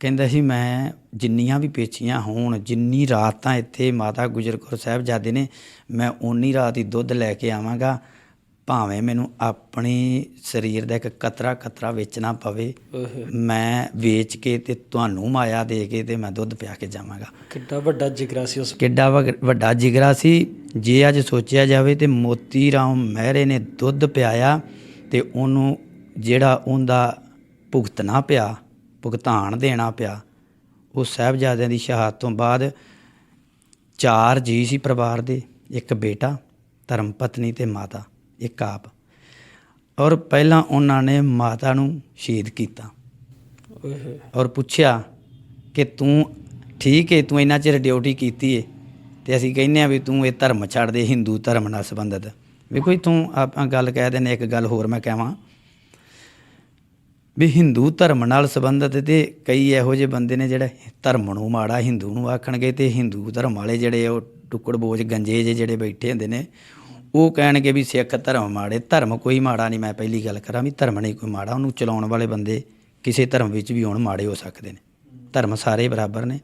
ਕਹਿੰਦਾ ਸੀ ਮੈਂ ਜਿੰਨੀਆਂ ਵੀ ਪੇਚੀਆਂ ਹੋਣ ਜਿੰਨੀ ਰਾਤਾਂ ਇੱਥੇ ਮਾਤਾ ਗੁਜਰ ਕੌਰ ਸਾਹਿਬਜ਼ਾਦੇ ਨੇ ਮੈਂ ਓਨੀ ਰਾਤ ਹੀ ਦੁੱਧ ਲੈ ਕੇ ਆਵਾਂਗਾ। ਭਾਵੇਂ ਮੈਨੂੰ ਆਪਣੀ ਸਰੀਰ ਦਾ ਇੱਕ ਕਤਰਾ ਕਤਰਾ ਵੇਚਣਾ ਪਵੇ ਮੈਂ ਵੇਚ ਕੇ ਤੇ ਤੁਹਾਨੂੰ ਮਾਇਆ ਦੇ ਕੇ ਤੇ ਮੈਂ ਦੁੱਧ ਪਿਆ ਕੇ ਜਾਵਾਂਗਾ। ਕਿੱਡਾ ਵੱਡਾ ਜਿਗਰਾ ਸੀ ਉਸ ਕਿੱਡਾ ਵੱਡਾ ਜਿਗਰਾ ਸੀ। ਜੇ ਅੱਜ ਸੋਚਿਆ ਜਾਵੇ ਤੇ ਮੋਤੀ ਰਾਮ ਮਹਿਰੇ ਨੇ ਦੁੱਧ ਪਿਆਇਆ ਤੇ ਉਹਨੂੰ ਜਿਹੜਾ ਉਹਦਾ ਭੁਗਤਣਾ ਪਿਆ ਭੁਗਤਾਨ ਦੇਣਾ ਪਿਆ। ਉਹ ਸਾਹਿਬਜ਼ਾਦਿਆਂ ਦੀ ਸ਼ਹਾਦਤ ਤੋਂ ਬਾਅਦ ਚਾਰ ਜੀ ਸੀ ਪਰਿਵਾਰ ਦੇ, ਇੱਕ ਬੇਟਾ, ਧਰਮ ਪਤਨੀ ਤੇ ਮਾਤਾ, ਇੱਕ ਆਪ। ਔਰ ਪਹਿਲਾਂ ਉਹਨਾਂ ਨੇ ਮਾਤਾ ਨੂੰ ਸ਼ਹੀਦ ਕੀਤਾ। ਔਰ ਪੁੱਛਿਆ ਕਿ ਤੂੰ, ਠੀਕ ਹੈ ਤੂੰ ਇੰਨਾ ਚਿਰ ਡਿਊਟੀ ਕੀਤੀ ਹੈ ਤੇ ਅਸੀਂ ਕਹਿੰਨੇ ਆ ਵੀ ਤੂੰ ਇਹ ਧਰਮ ਛੱਡ ਦੇ, ਹਿੰਦੂ ਧਰਮ ਨਾਲ ਸੰਬੰਧਿਤ। ਵੇਖੋ ਜੀ ਤੂੰ ਆਪਾਂ ਗੱਲ ਕਹਿ ਦਿੰਦੇ ਇੱਕ ਗੱਲ ਹੋਰ ਮੈਂ ਕਹਾਂ। ਵੀ ਹਿੰਦੂ ਧਰਮ ਨਾਲ ਸੰਬੰਧਿਤ ਤੇ ਕਈ ਇਹੋ ਜਿਹੇ ਬੰਦੇ ਨੇ ਜਿਹੜੇ ਧਰਮ ਨੂੰ ਮਾੜਾ, ਹਿੰਦੂ ਨੂੰ ਆਖਣਗੇ ਤੇ ਹਿੰਦੂ ਧਰਮ ਵਾਲੇ ਜਿਹੜੇ ਉਹ ਟੁੱਕੜ ਬੋਝ ਗੰਜੇ ਜੇ ਜਿਹੜੇ ਬੈਠੇ ਹੁੰਦੇ ਨੇ, ਉਹ ਕਹਿਣਗੇ ਵੀ ਸਿੱਖ ਧਰਮ ਮਾੜੇ, ਧਰਮ ਕੋਈ ਮਾੜਾ ਨਹੀਂ। ਮੈਂ ਪਹਿਲੀ ਗੱਲ ਕਰਾਂ ਵੀ ਧਰਮ ਨਹੀਂ ਕੋਈ ਮਾੜਾ, ਉਹਨੂੰ ਚਲਾਉਣ ਵਾਲੇ ਬੰਦੇ ਕਿਸੇ ਧਰਮ ਵਿੱਚ ਵੀ ਹੋਣ ਮਾੜੇ ਹੋ ਸਕਦੇ ਨੇ। ਧਰਮ ਸਾਰੇ ਬਰਾਬਰ ਨੇ।